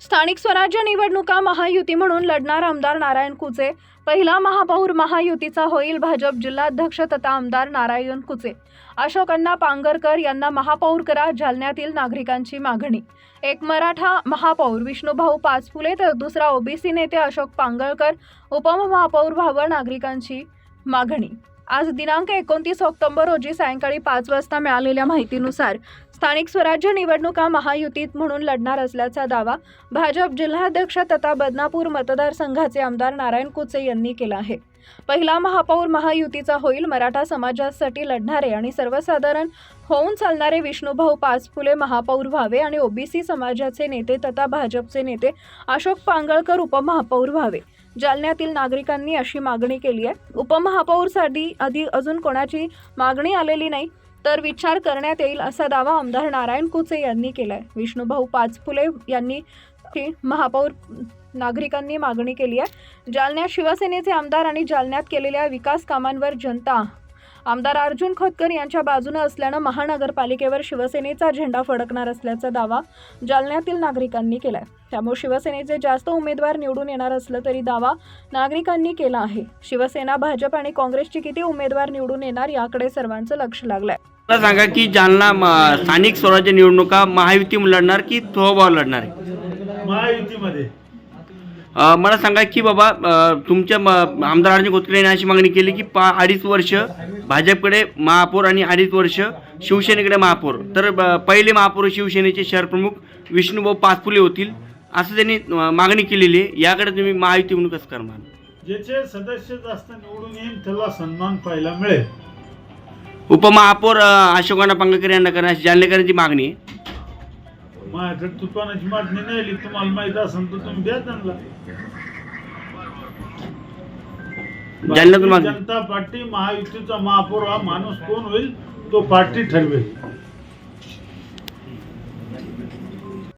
स्थानिक स्वराज्य निवडणुका महायुती म्हणून लढणार आमदार नारायण कुचे. पहिला महापौर महायुतीचा होईल भाजप जिल्हाध्यक्ष तथा आमदार नारायण कुचे. अशोकांना पांगरकर यांना महापौर करा जालन्यातील नागरिकांची मागणी. एक मराठा महापौर विष्णुभाऊ पाचफुले तर दुसरा ओबीसी नेते अशोक पांगळकर उपमहापौर व्हावं नागरिकांची मागणी. आज दिनांक एकोणतीस ऑक्टोबर रोजी सायंकाळी पाच वाजता मिळालेल्या माहितीनुसार स्थानिक स्वराज्य निवडणुका महायुतीत म्हणून लढणार असल्याचा दावा भाजप जिल्हाध्यक्ष तथा बदनापूर मतदारसंघाचे आमदार नारायण कुचे यांनी केला आहे. पहिला महापौर महायुतीचा होईल मराठा समाजासाठी लढणारे आणि सर्वसाधारण होऊन चालणारे विष्णुभाऊ पाचफुले महापौर व्हावे आणि ओबीसी समाजाचे नेते तथा भाजपचे नेते अशोक पांगळकर उपमहापौर व्हावे. जालन्यातील नागरिकांनी अशी मागणी केली आहे. उपमहापौरसाठी आधी अजून कोणाची मागणी आलेली नाही तर विचार करण्यात येईल असा दावा आमदार नारायण कुचे यांनी केलाय. विष्णुभाऊ पाचफुले यांनी महापौर नागरिकांनी मागणी केली आहे. जालन्यात शिवसेनेचे आमदार आणि जालन्यात केलेल्या विकास कामांवर जनता आमदार अर्जुन खोतकर यांच्या बाजूने असल्यानं महानगरपालिकेवर शिवसेनेचा झेंडा फडकणार असल्याचा दावा जालन्यातील नागरिकांनी केलाय. त्यामुळे शिवसेनेचे जास्त उमेदवार निवडून येणार असलं तरी दावा नागरिकांनी केला आहे. शिवसेना भाजप आणि काँग्रेसचे किती उमेदवार निवडून येणार याकडे सर्वांचं लक्ष लागलंय. मला सांगा की जालना स्थानिक स्वराज्य निवडणुका महायुती लढणार की थोभाव लढणार आहे? महायुतीमध्ये. मला सांगा की बाबा तुमच्या आमदार अर्जुन खोतकर यांनी अशी मागणी केली की पा अडीच वर्ष भाजपकडे महापौर आणि अडीच वर्ष शिवसेनेकडे महापौर. तर पहिले महापौर शिवसेनेचे शहर प्रमुख विष्णुभाऊ पाचफुले होतील असं त्यांनी मागणी केलेली आहे. याकडे तुम्ही महायुती म्हणून कसं करणार? ज्याचे सदस्य जास्त निवडून येईल त्याला सन्मान पाहायला मिळेल. उपमहापौर अशोकांना पांगकर यांना करण्याची जालनेकरांची मागणी आहे. माझ्याकडे तुफानाची मागणी नाही आली तुम्हाला माहीत असेल तर तुम्ही द्या त्यांना. जनता पार्टी महायुतीचा महापौर हा माणूस कोण होईल? तो पार्टी ठरवेल.